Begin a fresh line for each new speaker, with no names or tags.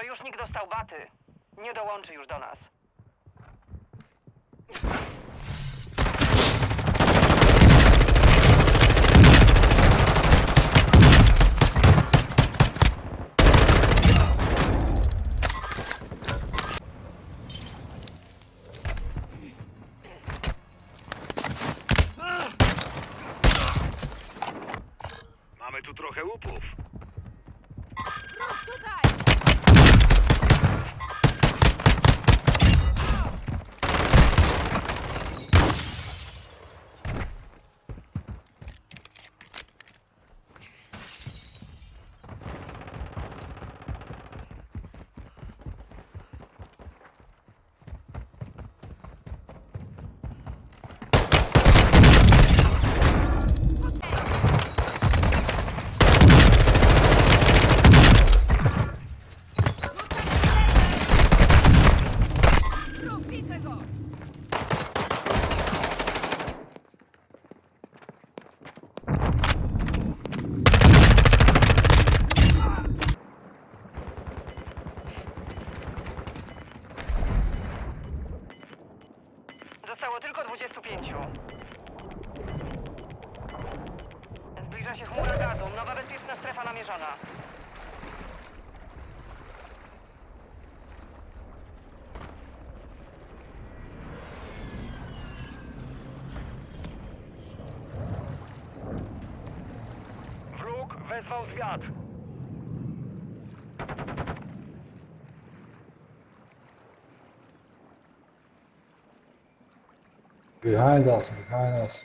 Sojusznik dostał baty. Nie dołączy już do nas.
Mamy tu trochę łupów.
Wróg tutaj!
Zostało tylko 25. Zbliża się chmura gazu. Nowa bezpieczna strefa namierzona.
Wróg wezwał zwiat.
Behind us, behind us.